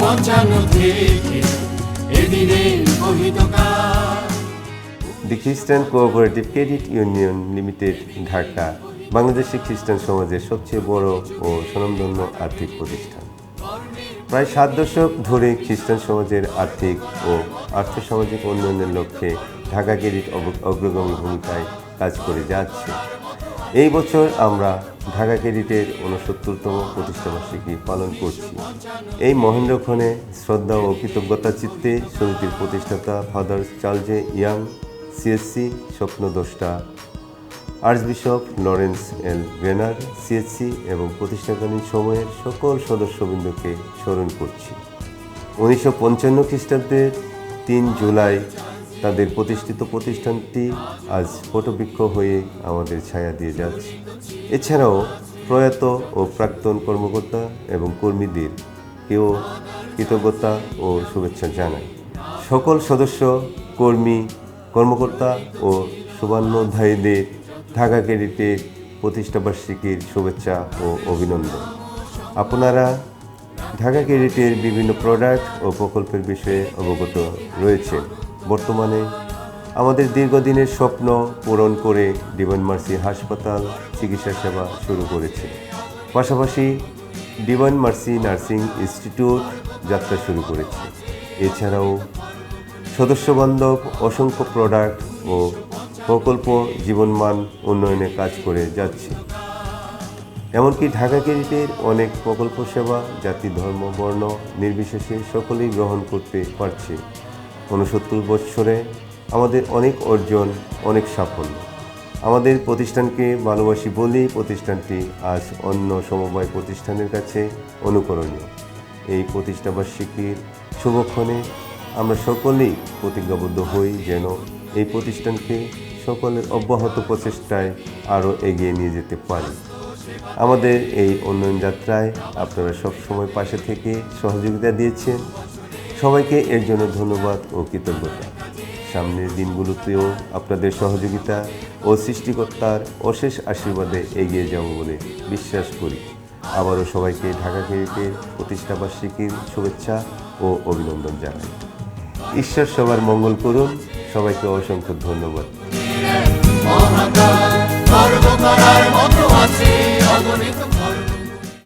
পঞ্চান্ন থেকে এদিনের বহিতকার the Christian cooperative credit union limited Dhaka Bangladeshi খ্রিস্টান সমাজের সবচেয়ে বড় ও স্বনামধন্য আর্থিক প্রতিষ্ঠান। প্রায় সাত দশক ধরে খ্রিস্টান সমাজের আর্থিক ও আর্থসামাজিক উন্নয়নের লক্ষ্যে ঢাকা ক্রেডিট অগ্রগামী ভূমিকায় কাজ করে যাচ্ছে। এই বছর আমরা ঢাকা ক্রেডিটের উনসত্তরতম প্রতিষ্ঠাবার্ষিকী পালন করছি। এই মহেন্দ্রক্ষণে শ্রদ্ধা ও কৃতজ্ঞতা চিত্তে সমিতির প্রতিষ্ঠাতা father চার্লজে Young, CSC স্বপ্নদ্রষ্টা, archbishop Lawrence L Graner CSC এবং প্রতিষ্ঠাকালীন সময়ের সকল সদস্যবৃন্দকে স্মরণ করছি। উনিশশো পঞ্চান্ন খ্রিস্টাব্দের তিন জুলাই তাদের প্রতিষ্ঠিত প্রতিষ্ঠানটি আজ ফটোবৃক্ষ হয়ে আমাদের ছায়া দিয়ে যাচ্ছে। এছাড়াও প্রয়াত ও প্রাক্তন কর্মকর্তা এবং কর্মীদের কেউ কৃতজ্ঞতা ও শুভেচ্ছা জানায় সকল সদস্য, কর্মী, কর্মকর্তা ও শুভান্নধ্যায়ীদের ঢাকা ক্রেডিটের প্রতিষ্ঠাবার্ষিকীর শুভেচ্ছা ও অভিনন্দন। আপনারা ঢাকা ক্রেডিটের বিভিন্ন প্রোডাক্ট ও প্রকল্পের বিষয়ে অবগত রয়েছে বর্তমানে আমাদের দীর্ঘদিনের স্বপ্ন পূরণ করে ডিভাইন মার্সি হাসপাতাল চিকিৎসা সেবা শুরু করেছে। পাশাপাশি ডিভাইন মার্সি নার্সিং ইনস্টিটিউট যাত্রা শুরু করেছে। এছাড়াও সদস্যবান্ধব, অসংখ্য প্রোডাক্ট ও প্রকল্প জীবনমান উন্নয়নে কাজ করে যাচ্ছে। এমনকি ঢাকা ক্রেডিটের অনেক প্রকল্প সেবা, জাতি ধর্ম, বর্ণ নির্বিশেষে সকলেই গ্রহণ করতে পারছে। ঊনসত্তর বৎসরে আমাদের অনেক অর্জন, অনেক সাফল্য। আমাদের প্রতিষ্ঠানকে ভালোবাসি বলেই প্রতিষ্ঠানটি আজ অন্য সমবায় প্রতিষ্ঠানের কাছে অনুকরণীয়। এই প্রতিষ্ঠাবার্ষিকীর শুভক্ষণে আমরা সকলেই প্রতিজ্ঞাবদ্ধ হই যেন এই প্রতিষ্ঠানকে সকলের অব্যাহত প্রচেষ্টায় আরও এগিয়ে নিয়ে যেতে পারি। আমাদের এই উন্নয়ন যাত্রায় আপনারা সবসময় পাশে থেকে সহযোগিতা দিয়েছেন। সবাইকে এর জন্য ধন্যবাদ ও কৃতজ্ঞতা। সামনের দিনগুলোতেও আপনাদের সহযোগিতা ও সৃষ্টিকর্তার অশেষ আশীর্বাদে এগিয়ে যাব বলে বিশ্বাস করি। আবারও সবাইকে ঢাকা ক্রেডিটের প্রতিষ্ঠাবার্ষিকীর শুভেচ্ছা ও অভিনন্দন জানাই। ঈশ্বর সবার মঙ্গল করুন। সবাইকে অসংখ্য ধন্যবাদ।